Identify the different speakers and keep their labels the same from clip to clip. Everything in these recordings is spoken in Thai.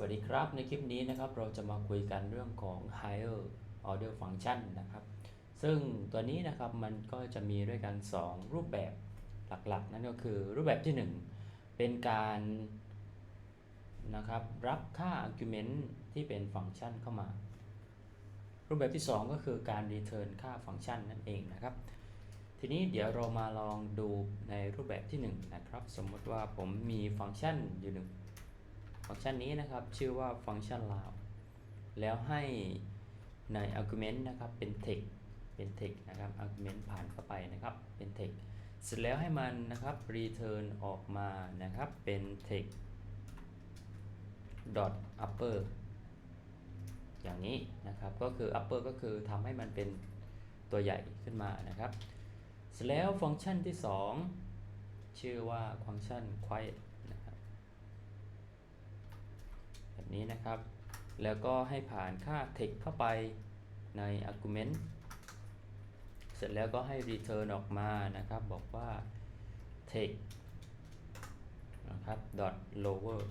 Speaker 1: วัสดีครับ ในคลิปนี้นะครับเราจะมาคุยกันเรื่องของ higher order function นะครับ ซึ่งตัวนี้นะครับมันก็จะมีด้วยกัน 2 รูปแบบหลักๆ นั่นก็คือรูปแบบที่ 1 เป็นการนะครับรับค่า argument ที่เป็นฟังก์ชันเข้ามา รูปแบบที่ 2 ก็คือการ return ค่าฟังก์ชันนั่นเองนะครับ ทีนี้เดี๋ยวเรามาลองดูในรูปแบบที่ 1 นะครับ สมมติว่าผมมีฟังก์ชันอยู่หนึ่ง ฟังก์ชันนี้นะครับชื่อว่าฟังก์ชัน allow แล้วให้ใน argument นะครับเป็น text เป็น text นะครับ argument ผ่านเข้าไปนะครับเป็น text เสร็จแล้วให้มันนะครับ return ออกมานะครับเป็น text dot upper อย่างนี้นะครับก็คือ upper ก็คือทำให้มันเป็นตัวใหญ่ขึ้นมานะครับ เสร็จแล้วฟังก์ชันที่ 2 ชื่อว่าฟังก์ชัน quiet นะครับ แบบนี้นะครับ แล้วก็ให้ผ่านค่า text เข้าไปใน argument เสร็จแล้วก็ให้ return ออกมานะครับ บอกว่า text นะครับ dot lower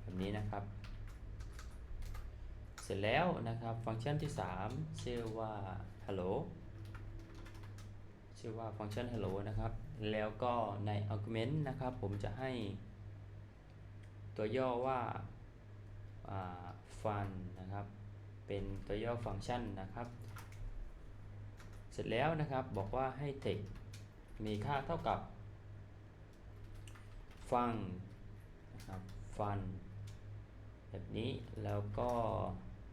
Speaker 1: แบบนี้นะครับ เสร็จแล้วนะครับ ฟังก์ชันที่ 3 ชื่อว่า hello ชื่อว่าฟังก์ชัน hello นะครับ แล้วก็ใน argument นะครับ ผมจะให้ ตัวย่อว่า fun นะครับ เป็นตัวย่อฟังก์ชันนะครับ เสร็จแล้วนะครับบอกว่าให้ text มีค่าเท่ากับ ฟังนะครับ fun แบบนี้แล้วก็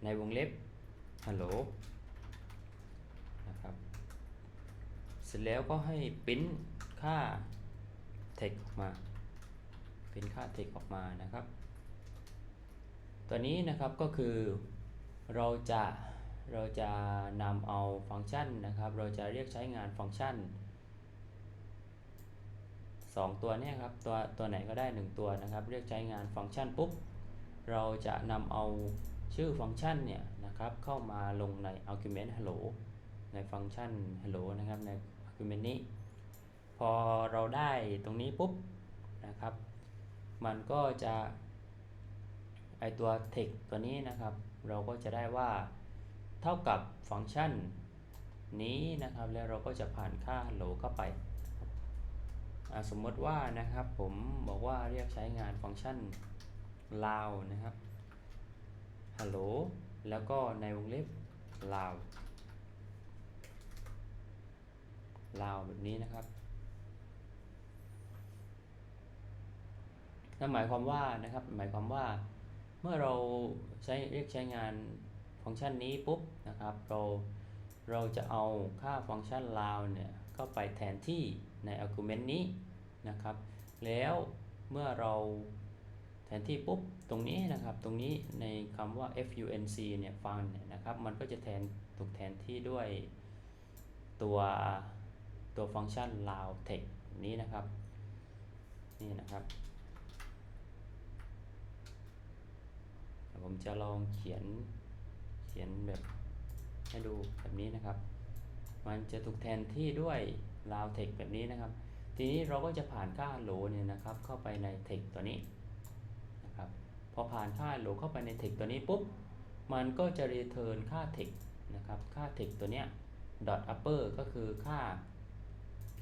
Speaker 1: ในวงเล็บ hello นะครับ เสร็จแล้วก็ให้ปริ้นค่า text ออกมา เป็นค่า text ออกมานะครับ ตัวนี้นะครับก็คือเราจะเราจะนำเอาฟังก์ชันนะครับ เราจะเรียกใช้งานฟังก์ชัน 2 ตัวนี้ครับตัวตัวไหนก็ได้ 1 ตัวนะครับ เรียกใช้งานฟังก์ชันปุ๊บเราจะนำเอาชื่อฟังก์ชันเนี่ยนะครับเข้ามาลงใน argument hello ในฟังก์ชัน hello นะครับใน argument นี้ พอเราได้ตรงนี้ปุ๊บนะครับ มันก็จะไอตัว text ตัวนี้นะครับ เราก็จะได้ว่าเท่ากับฟังก์ชันนี้นะครับ แล้วเราก็จะผ่านค่า hello เข้าไป สมมติว่านะครับผมบอกว่าเรียกใช้งานฟังก์ชัน loud นะครับ hello แล้วก็ในวงเล็บ loud loud แบบนี้นะครับ นั่นหมายความว่านะครับหมายความว่าเมื่อเราใช้เรียกใช้งานฟังก์ชันนี้ปุ๊บนะครับเราเราจะเอาค่าฟังก์ชัน round เนี่ยเข้าไปแทนที่ใน argument นี้นะครับ แล้วเมื่อเราแทนที่ปุ๊บตรงนี้นะครับตรงนี้ในคำว่า func เนี่ยฟังเนี่ยนะครับมันก็จะแทนถูกแทนที่ด้วยตัวตัวฟังก์ชัน round text นี้นะครับนี่นะครับ ผมจะลองเขียนเขียนแบบให้ดูแบบนี้นะครับ มันจะถูกแทนที่ด้วย round text แบบนี้นะครับ ทีนี้เราก็จะผ่านค่า hello เนี่ยนะครับ เข้าไปใน text ตัวนี้นะครับพอผ่านค่า hello เข้าไปใน text ตัวนี้ปุ๊บมันก็จะ return ค่า text นะครับค่า text ตัวเนี้ย dot upper ก็คือค่า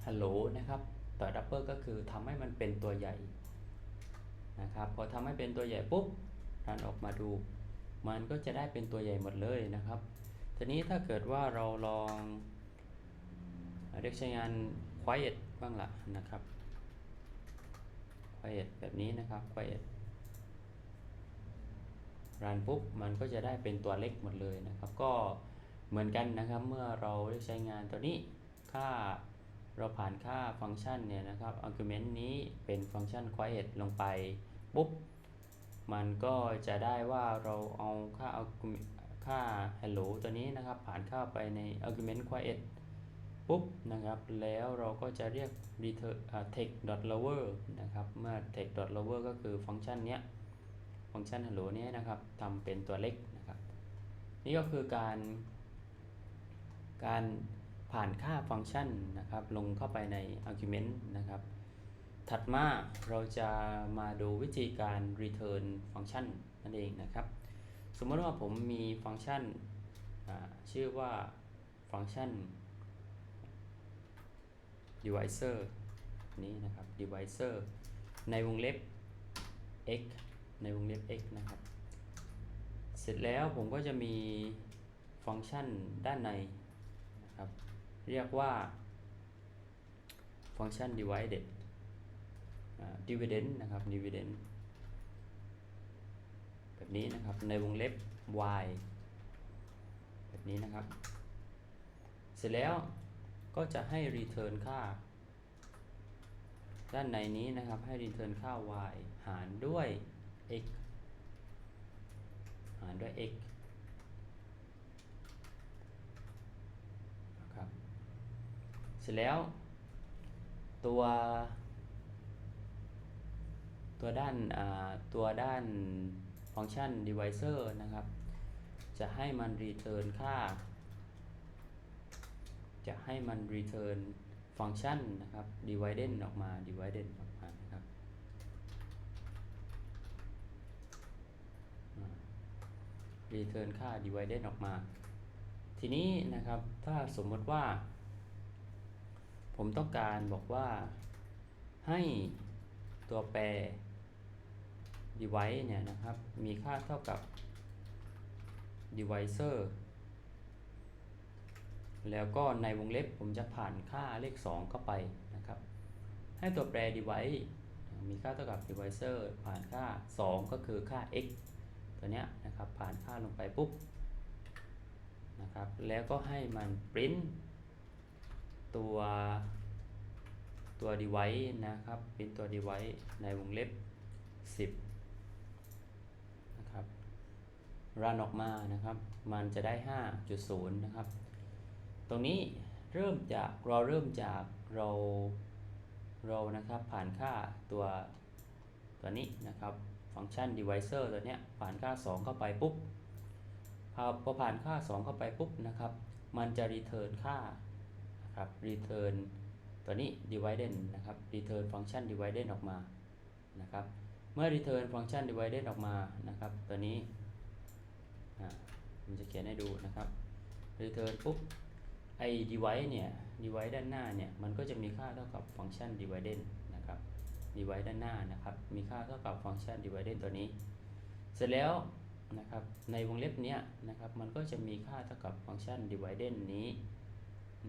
Speaker 1: hello นะครับ dot upper ก็คือทำให้มันเป็นตัวใหญ่นะครับพอทำให้เป็นตัวใหญ่ปุ๊บ รันออกมาดู มันก็จะได้เป็นตัวใหญ่หมดเลยนะครับ ทีนี้ถ้าเกิดว่าเราลองเรียกใช้งาน quiet บ้างละนะครับ quiet แบบนี้นะครับ quiet รันปุ๊บมันก็จะได้เป็นตัวเล็กหมดเลยนะครับ ก็เหมือนกันนะครับ เมื่อเราเรียกใช้งานตัวนี้ค่าเราผ่านค่าฟังก์ชันเนี่ยนะครับ argument นี้เป็นฟังก์ชัน quiet ลงไปปุ๊บ มันก็จะได้ว่าเราเอาค่าเอาค่า hello ตัวนี้นะครับผ่านเข้าไปใน argument quiet ปุ๊บนะครับแล้วเราก็จะเรียก return text lower นะครับเมื่อ text lower ก็คือฟังก์ชันเนี้ยฟังก์ชัน hello เนี้ยนะครับทำเป็นตัวเล็กนะครับนี่ก็คือการ การผ่านค่าฟังก์ชันนะครับลงเข้าไปใน argument นะครับ ถัดมาเราจะมาดูวิธีการ return ฟังก์ชันนั่นเองนะครับ สมมติว่าผมมีฟังก์ชันชื่อว่าฟังก์ชัน divisor นี้นะครับ divisor ในวงเล็บ x ในวงเล็บ x นะครับ เสร็จแล้วผมก็จะมีฟังก์ชันด้านในนะครับ เรียกว่าฟังก์ชัน divided อ่า dividend นะครับ dividend แบบนี้นะครับในวงเล็บ y แบบนี้นะครับ เสร็จแล้วก็จะให้ return ค่า ด้านในนี้นะครับให้ return ค่า y หารด้วย x หารด้วย x นะครับเสร็จแล้วตัว ตัวด้านตัวด้านฟังก์ชัน divisor นะครับ จะให้มัน return ค่า จะให้มัน return ฟังก์ชันนะครับ dividend ออกมา dividend ออกมานะครับอ่า return ค่า dividend ออกมา ทีนี้นะครับถ้าสมมติว่า ผมต้องการบอกว่าให้ตัวแปร device เนี่ยนะครับ มีค่าเท่ากับ divisor แล้วก็ในวงเล็บผมจะผ่านค่าเลข 2 เข้าไปนะครับ ให้ตัวแปร device มีค่าเท่ากับ divisor ผ่านค่า 2 ก็คือค่า x ตัวเนี้ยนะครับผ่านค่าลงไปปุ๊บนะครับแล้วก็ให้มัน print ตัวตัว device นะครับเป็นตัว device ในวงเล็บ 10 นะครับ รันออกมานะครับ มันจะได้ 5.0 นะครับ ตรงนี้เริ่มจากเราเริ่มจากเราเรานะครับผ่านค่าตัวตัวนี้นะครับฟังก์ชัน divisor ตัวเนี้ยผ่านค่า 2 เข้าไปปุ๊บพอพอผ่านค่า 2 เข้าไปปุ๊บนะครับ มันจะ return ค่านะครับ return ตัวนี้ dividend นะครับ return ฟังก์ชัน dividend ออกมานะครับ เมื่อ return ฟังก์ชัน dividend ออกมานะครับ ตัวนี้ ผมจะเขียนให้ดูนะครับ return ปุ๊บไอ้ device เนี่ย device ด้านหน้าเนี่ย มันก็จะมีค่าเท่ากับฟังก์ชัน dividend นะครับ device ด้านหน้านะครับ มีค่าเท่ากับฟังก์ชัน dividend ตัวนี้ เสร็จแล้วนะครับ ในวงเล็บเนี้ยนะครับ มันก็จะมีค่าเท่ากับฟังก์ชัน dividend นี้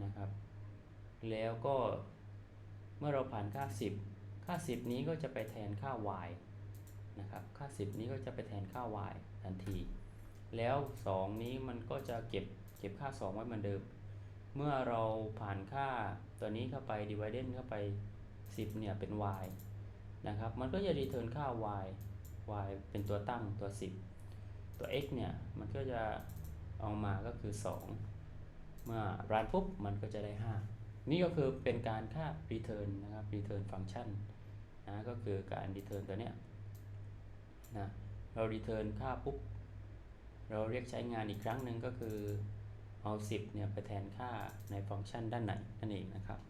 Speaker 1: นะครับ แล้วก็เมื่อเราผ่านค่า 10 ค่า 10 นี้ก็จะไปแทนค่า y นะครับ ค่า 10 นี้ก็จะไปแทนค่า y ทันที แล้ว 2 นี้มันก็จะเก็บเก็บค่า 2 ไว้เหมือนเดิม เมื่อเราผ่านค่าตัวนี้เข้าไป dividend เข้าไป 10 เนี่ยเป็น y นะครับ มันก็จะ return ค่า y y เป็นตัวตั้งตัว 10 ตัว x เนี่ย มันก็จะออกมาก็คือ 2 เมื่อรันปุ๊บ มันก็จะได้ 5 นี่ก็คือเป็นการค่า return นะครับ return function นะก็คือการ return ตัวเนี้ยนะเรา return ค่าปุ๊บ เราเรียกใช้งานอีกครั้งหนึ่งก็คือเอา 10เนี่ยไปแทนค่าในฟังก์ชันด้านไหนนั่นเองนะครับ